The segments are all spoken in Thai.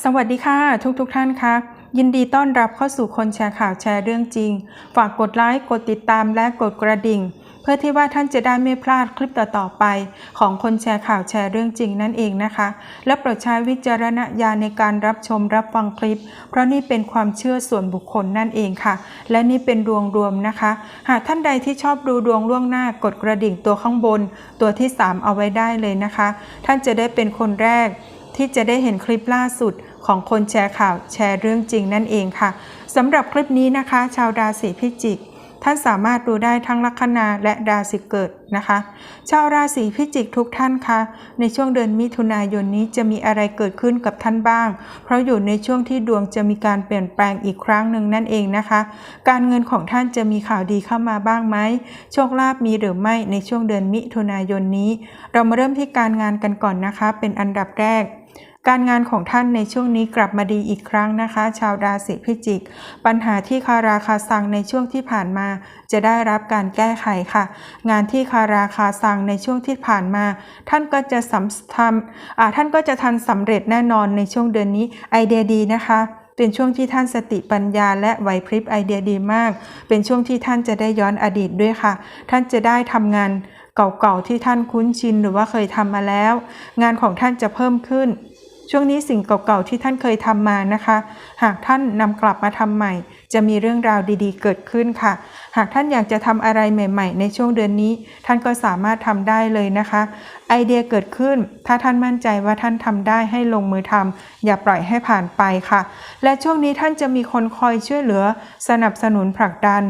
สวัสดีค่ะ ทุกทุกๆท่านคะยินดีต้อนรับเข้าสู่คนแชร์ข่าวแชร์เรื่องจริง ฝากกดไลค์กดติดตามและกดกระดิ่ง เพื่อที่ว่าท่านจะได้ไม่พลาดคลิปต่อๆไป ของคนแชร์ข่าวแชร์เรื่องจริงนั่นเองนะคะ และโปรดใช้วิจารณญาณในการรับชมรับฟังคลิป เพราะนี่เป็นความเชื่อส่วนบุคคลนั่นเองค่ะ และนี่เป็นดวงรวมนะคะ หากท่านใดที่ชอบดูดวงล่วงหน้ากดกระดิ่งตัวข้างบน ตัวที่ 3 เอาไว้ได้เลยนะคะ ท่านจะได้เป็นคนแรก ที่จะได้เห็นคลิปล่าสุดของคนแชร์ข่าวแชร์เรื่องจริงนั่นเองค่ะสำหรับคลิปนี้นะคะ ชาวราศีพิจิก ท่านสามารถดูได้ทั้งลัคนาและราศีเกิดนะคะ ชาวราศีพิจิกทุกท่านคะในช่วงเดือนมิถุนายนนี้จะมีอะไรเกิดขึ้นกับท่านบ้าง เพราะอยู่ในช่วงที่ดวงจะมีการเปลี่ยนแปลงอีกครั้งหนึ่งนั่นเองนะคะ การเงินของท่านจะมีข่าวดีเข้ามาบ้างไหมโชคลาภมีหรือไม่ในช่วงเดือนมิถุนายนนี้ เรามาเริ่มที่การงานกันก่อนนะคะ เป็นอันดับแรก การงานของท่านในช่วงนี้กลับมาดีอีกครั้งนะคะ ชาวราศีพิจิก ปัญหาที่คาราคาซังในช่วงที่ผ่านมา จะได้รับการแก้ไขค่ะ งานที่คาราคาซังในช่วงที่ผ่านมา ท่านก็จะสำทำอ่าท่านก็จะทันสำเร็จแน่นอนในช่วงเดือนนี้ไอเดียดีนะคะเป็นช่วงที่ท่านสติปัญญาและไหวพริบไอเดียดีมาก เป็นช่วงที่ท่านจะได้ย้อนอดีตด้วยค่ะ ท่านจะได้ทำงานเก่าๆที่ท่านคุ้นชินหรือว่าเคยทำมาแล้ว งานของท่านจะเพิ่มขึ้น ช่วงนี้สิ่งเก่าๆที่ท่านเคยทำมานะคะ หากท่านนำกลับมาทำใหม่ จะมีเรื่องราวดีๆ เกิดขึ้นค่ะ หากท่านอยากจะทำอะไรใหม่ ๆ ในช่วงเดือนนี้ ท่านก็สามารถทำได้เลยนะคะ ไอเดียเกิดขึ้น ถ้าท่านมั่นใจว่าท่านทำได้ให้ลงมือทำอย่าปล่อยให้ผ่านไปค่ะ และช่วงนี้ท่านจะมีคนคอยช่วยเหลือ สนับสนุนผลักดัน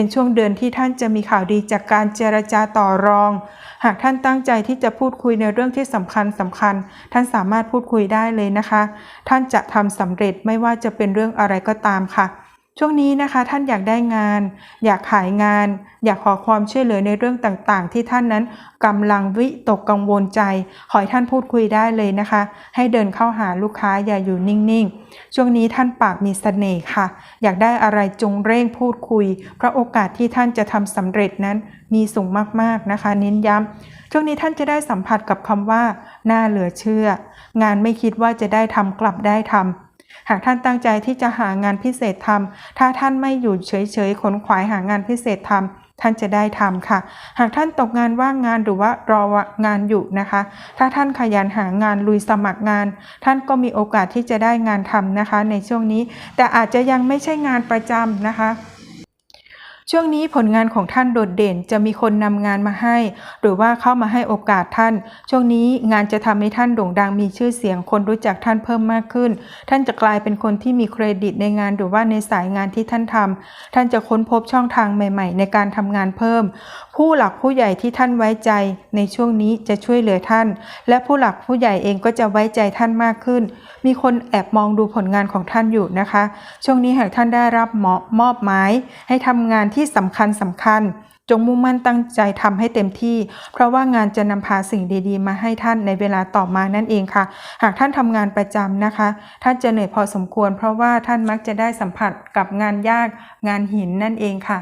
เป็นช่วงเดือนที่ท่านจะมีข่าวดีจากการเจรจาต่อรอง หากท่านตั้งใจที่จะพูดคุยในเรื่องที่สำคัญสำคัญ ท่านสามารถพูดคุยได้เลยนะคะ ท่านจะทำสำเร็จไม่ว่าจะเป็นเรื่องอะไรก็ตามค่ะ ช่วงนี้นะคะท่านอยากได้งาน อยากขายงาน อยากขอความช่วยเหลือในเรื่องต่างๆ ที่ท่านนั้นกำลังวิตกกังวลใจ ขอให้ท่านพูดคุยได้เลยนะคะ ให้เดินเข้าหาลูกค้าอย่าอยู่นิ่งๆ ช่วงนี้ท่านปากมีเสน่ห์ค่ะ อยากได้อะไรจงเร่งพูดคุย เพราะโอกาสที่ท่านจะทำสำเร็จนั้นมีสูงมากๆนะคะ เน้นย้ำช่วงนี้ท่านจะได้สัมผัสกับคำว่าน่าเหลือเชื่อ งานไม่คิดว่าจะได้ทำกลับได้ทำ หากท่านตั้งใจที่จะหางานพิเศษทำถ้าท่านไม่อยู่เฉยๆขนขวายหางานพิเศษทำท่านจะได้ทำค่ะ หากท่านตกงานว่างงานหรือว่ารองานอยู่นะคะ ถ้าท่านขยันหางานลุยสมัครงาน ท่านก็มีโอกาสที่จะได้งานทำนะคะ ในช่วงนี้ แต่อาจจะยังไม่ใช่งานประจำนะคะ ช่วงนี้ผลงานของท่านโดดเด่นจะมีคนนำงานมาให้ หรือว่าเข้ามาให้โอกาสท่าน ช่วงนี้งานจะทำให้ท่านโด่งดังมีชื่อเสียงคนรู้จักท่านเพิ่มมากขึ้น ท่านจะกลายเป็นคนที่มีเครดิตในงานหรือว่าในสายงานที่ท่านทำท่านจะค้นพบช่องทางใหม่ ๆ ในการทำงานเพิ่ม ผู้หลักผู้ใหญ่ที่ท่านไว้ใจในช่วงนี้จะช่วยเหลือท่าน และผู้หลักผู้ใหญ่เองก็จะไว้ใจท่านมากขึ้น มีคนแอบมองดูผลงานของท่านอยู่นะคะ ช่วงนี้หากท่านได้รับเหมาะมอบหมายให้ทำงานที่สำคัญสำคัญ จงมุ่งมั่นตั้งใจทำให้เต็มที่ เพราะว่างานจะนำพาสิ่งดีๆ มาให้ท่านในเวลาต่อมานั่นเองค่ะ หากท่านทำงานประจำนะคะ ท่านจะเหนื่อยพอสมควร เพราะว่าท่านมักจะได้สัมผัสกับงานยากงานหินนั่นเองค่ะ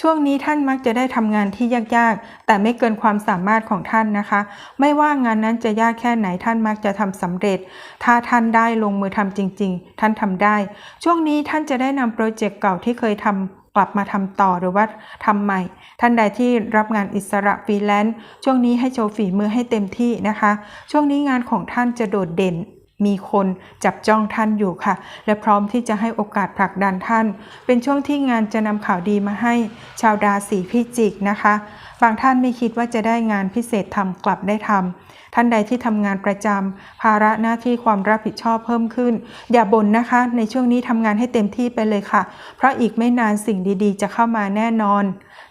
ช่วงนี้ท่านมักจะได้ทำงานที่ยากๆ แต่ไม่เกินความสามารถของท่านนะคะ ไม่ว่างานนั้นจะยากแค่ไหนท่านมักจะทำสำเร็จ ถ้าท่านได้ลงมือทำจริง ๆ ท่านทำได้ ช่วงนี้ท่านจะได้นำโปรเจกต์เก่าที่เคยทำกลับมาทำต่อหรือว่าทำใหม่ ท่านใดที่รับงานอิสระฟรีแลนซ์ช่วงนี้ให้โชว์ฝีมือให้เต็มที่นะคะ ช่วงนี้งานของท่านจะโดดเด่น มีคนจับจ้องท่านอยู่ค่ะ และพร้อมที่จะให้โอกาสผลักดันท่าน เป็นช่วงที่งานจะนำข่าวดีมาให้ชาวราศีพิจิกนะคะ บางท่านไม่คิดว่าจะได้งานพิเศษทำกลับได้ทำ ท่านใดที่ทำงานประจำภาระหน้าที่ความรับผิดชอบเพิ่มขึ้น อย่าบ่นนะคะ ในช่วงนี้ทำงานให้เต็มที่ไปเลยค่ะ เพราะอีกไม่นานสิ่งดีๆ จะเข้ามาแน่นอน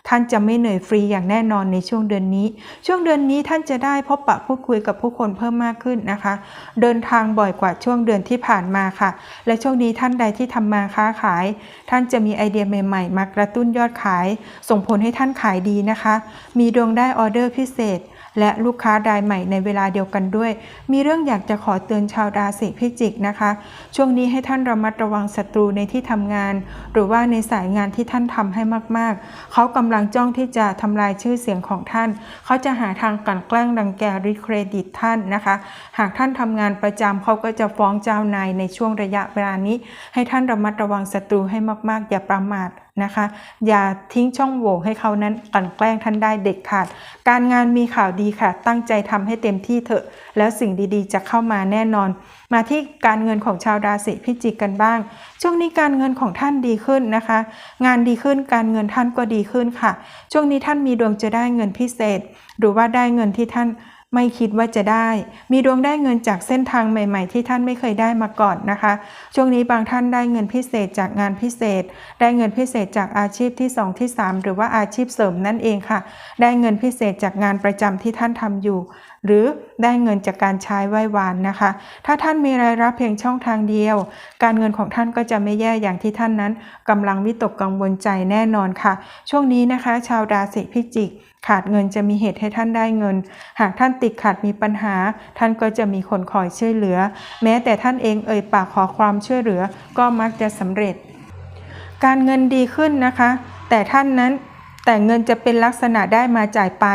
ท่านจะไม่เหนื่อยฟรีอย่างแน่นอนในช่วงเดือนนี้ ช่วงเดือนนี้ท่านจะได้พบปะพูดคุยกับผู้คนเพิ่มมากขึ้นนะคะ เดินทางบ่อยกว่าช่วงเดือนที่ผ่านมาค่ะ และช่วงนี้ท่านใดที่ทำมาค้าขาย ท่านจะมีไอเดียใหม่ๆมากระตุ้นยอดขาย ส่งผลให้ท่านขายดีนะคะ มีดวงได้ออเดอร์พิเศษ และลูกค้ารายใหม่ในเวลาเดียวกันด้วย มีเรื่องอยากจะขอเตือนชาวราศีพิจิกนะคะ ช่วงนี้ให้ท่านระมัดระวังศัตรูในที่ทำงาน หรือว่าในสายงานที่ท่านทำให้มากๆ เขากำลังจ้องที่จะทำลายชื่อเสียงของท่าน เขาจะหาทางกลั่นแกล้งรังแกริเครดิตท่านนะคะ หากท่านทำงานประจำเขาก็จะฟ้องเจ้านายในช่วงระยะเวลานี้ ให้ท่านระมัดระวังศัตรูให้มากๆ อย่าประมาท นะคะ อย่าทิ้งช่องโหว่ให้เขานั้นกลั่นแกล้งท่านได้เด็ดขาด การงานมีข่าวดีค่ะ ตั้งใจทำให้เต็มที่เถอะ แล้วสิ่งดีๆ จะเข้ามาแน่นอน มาที่การเงินของชาวราศีพิจิกกันบ้าง ช่วงนี้การเงินของท่านดีขึ้นนะคะ งานดีขึ้นการเงินท่านก็ดีขึ้นค่ะ ช่วงนี้ท่านมีดวงจะได้เงินพิเศษ หรือว่าได้เงินที่ท่าน ไม่คิดว่าจะได้ มีดวงได้เงินจากเส้นทางใหม่ ๆ ที่ท่านไม่เคยได้มาก่อนนะคะ ช่วงนี้บางท่านได้เงินพิเศษจากงานพิเศษ ได้เงินพิเศษจากอาชีพที่ 2 ที่ 3 หรือว่าอาชีพเสริมนั่นเองค่ะ ได้เงินพิเศษจากงานประจำที่ท่านทำอยู่ หรือได้เงินจากการใช้ไหว้วานนะคะ ถ้าท่านมีรายรับเพียงช่องทางเดียว การเงินของท่านก็จะไม่แย่อย่างที่ท่านนั้นกำลังวิตกกังวลใจแน่นอนค่ะ ช่วงนี้นะคะ ชาวราศีพิจิก ขาดเงินจะมีเหตุให้ท่านได้เงิน หากท่านติดขัดมีปัญหา ท่านก็จะมีคนคอยช่วยเหลือ แม้แต่ท่านเองเอ่ยปากขอความช่วยเหลือ ก็มักจะสำเร็จ การเงินดีขึ้นนะคะ แต่ท่านนั้น แต่เงินจะเป็นลักษณะได้มาจ่ายไป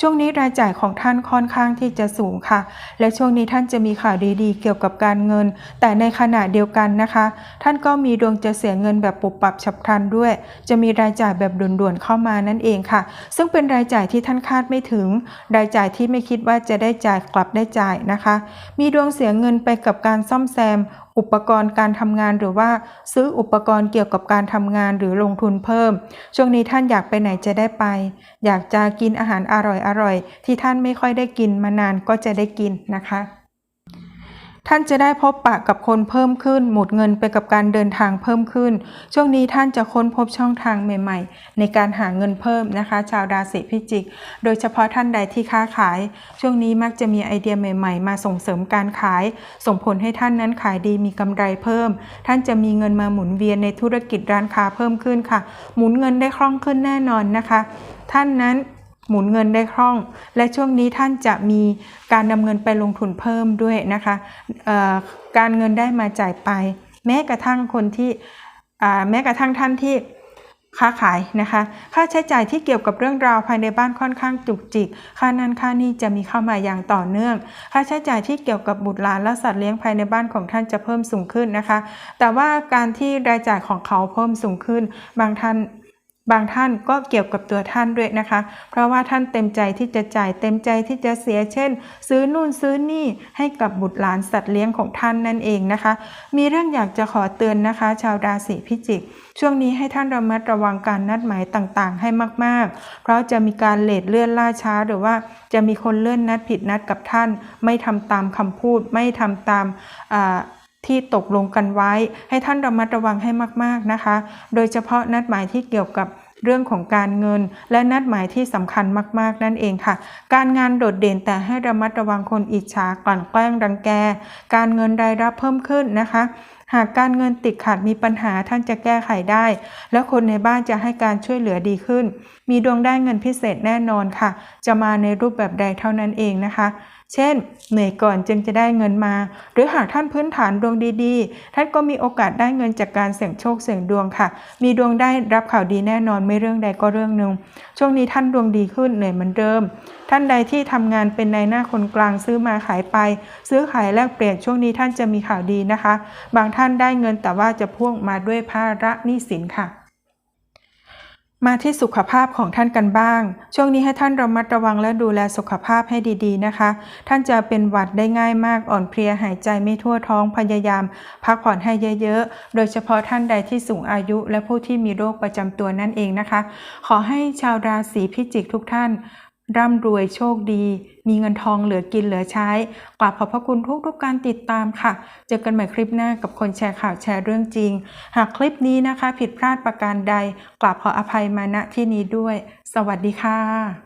ช่วงนี้รายจ่ายของท่านค่อนข้างที่จะสูงค่ะ และช่วงนี้ท่านจะมีข่าวดีๆ เกี่ยวกับการเงิน แต่ในขณะเดียวกันนะคะ ท่านก็มีดวงจะเสียเงินแบบปุบปับฉับพลันด้วย จะมีรายจ่ายแบบด่วนๆเข้ามานั่นเองค่ะ ซึ่งเป็นรายจ่ายที่ท่านคาดไม่ถึง รายจ่ายที่ไม่คิดว่าจะได้จ่ายกลับได้จ่ายนะคะ มีดวงเสียเงินไปกับการซ่อมแซมอุปกรณ์การทำงานหรือว่าซื้ออุปกรณ์เกี่ยวกับการทำงานหรือลงทุนเพิ่ม ช่วงนี้ท่านอยากไปไหนจะได้ไป อยากจะกินอาหารอร่อยๆที่ท่านไม่ค่อยได้กินมานานก็จะได้กินนะคะ ท่านจะได้พบปะกับคนเพิ่มขึ้น หมดเงินไปกับการเดินทางเพิ่มขึ้น ช่วงนี้ท่านจะค้นพบช่องทางใหม่ ๆ ในการหาเงินเพิ่มนะคะ ชาวราศีพิจิก โดยเฉพาะท่านใดที่ค้าขาย ช่วงนี้มักจะมีไอเดียใหม่ ๆ มาส่งเสริมการขาย ส่งผลให้ท่านนั้นขายดีมีกำไรเพิ่ม ท่านจะมีเงินมาหมุนเวียนในธุรกิจร้านค้าเพิ่มขึ้นค่ะ หมุนเงินได้คล่องขึ้นแน่นอนนะคะ ท่านนั้น หมุนเงินได้คล่อง และช่วงนี้ท่านจะมีการนำเงินไปลงทุนเพิ่มด้วยนะคะการเงินได้มาจ่ายไป แม้กระทั่งคนที่แม้กระทั่งท่านที่ค้าขายนะคะ ค่าใช้จ่ายที่เกี่ยวกับเรื่องราวภายในบ้านค่อนข้างจุกจิก ค่านั้นค่านี้จะมีเข้ามาอย่างต่อเนื่อง ค่าใช้จ่ายที่เกี่ยวกับบุตรหลานและสัตว์เลี้ยงภายในบ้านของท่านจะเพิ่มสูงขึ้นนะคะ แต่ว่าการที่รายจ่ายของเขาเพิ่มสูงขึ้น บางท่าน บางท่านก็เกี่ยวกับตัวท่านด้วยนะคะ เพราะว่าท่านเต็มใจที่จะจ่ายเต็มใจที่จะเสียเช่น ซื้อนู่นซื้อนี่ให้กับบุตรหลานสัตว์เลี้ยงของท่านนั่นเองนะคะ มีเรื่องอยากจะขอเตือนนะคะ ชาวราศีพิจิก ช่วงนี้ให้ท่านระมัดระวังการนัดหมายต่างๆ ให้มากๆ เพราะจะมีการเลทเลื่อนล่าช้าหรือว่าจะมีคนเลื่อนนัดผิดนัดกับท่าน ไม่ทำตามคำพูด ไม่ทำตามอ่า ที่ตกลงกันไว้ ให้ท่านระมัดระวังให้มากๆนะคะ โดยเฉพาะนัดหมายที่เกี่ยวกับเรื่องของการเงินและนัดหมายที่สำคัญมาก ๆ นั่นเองค่ะ การงานโดดเด่นแต่ให้ระมัดระวังคนอิจฉากลั่นแกล้งรังแก การเงินรายรับเพิ่มขึ้นนะคะ หากการเงินติดขัดมีปัญหาท่านจะแก้ไขได้ และคนในบ้านจะให้การช่วยเหลือดีขึ้น มีดวงได้เงินพิเศษแน่นอนค่ะ จะมาในรูปแบบใดเท่านั้นเองนะคะ เช่น เหนื่อยก่อนจึงจะได้เงินมา หรือหากท่านพื้นฐานดวงดีๆ ท่านก็มีโอกาสได้เงินจากการเสี่ยงโชคเสี่ยงดวงค่ะ มีดวงได้รับข่าวดีแน่นอนไม่เรื่องใดก็เรื่องหนึ่ง ช่วงนี้ท่านดวงดีขึ้นเหนื่อยเหมือนเดิม ท่านใดที่ทำงานเป็นนายหน้าคนกลางซื้อมาขายไป ซื้อขายแลกเปลี่ยนช่วงนี้ท่านจะมีข่าวดีนะคะ บางท่านได้เงินแต่ว่าจะพ่วงมาด้วยภาระหนี้สินค่ะ มาที่สุขภาพของท่านกันบ้าง ช่วงนี้ให้ท่านระมัดระวังและดูแลสุขภาพให้ดีๆนะคะ ท่านจะเป็นหวัดได้ง่ายมากอ่อนเพลียหายใจไม่ทั่วท้องพยายาม พักผ่อนให้เยอะๆ โดยเฉพาะท่านใดที่สูงอายุและผู้ที่มีโรคประจำตัวนั่นเองนะคะ ขอให้ชาวราศีพิจิกทุกท่าน ร่ำรวยโชคดี มีเงินทองเหลือกินเหลือใช้ กราบขอบพระคุณทุกทุกการติดตามค่ะ เจอกันใหม่คลิปหน้ากับคนแชร์ข่าวแชร์เรื่องจริง หากคลิปนี้นะคะ ผิดพลาดประการใด กราบขออภัยมาณที่นี้ด้วย สวัสดีค่ะ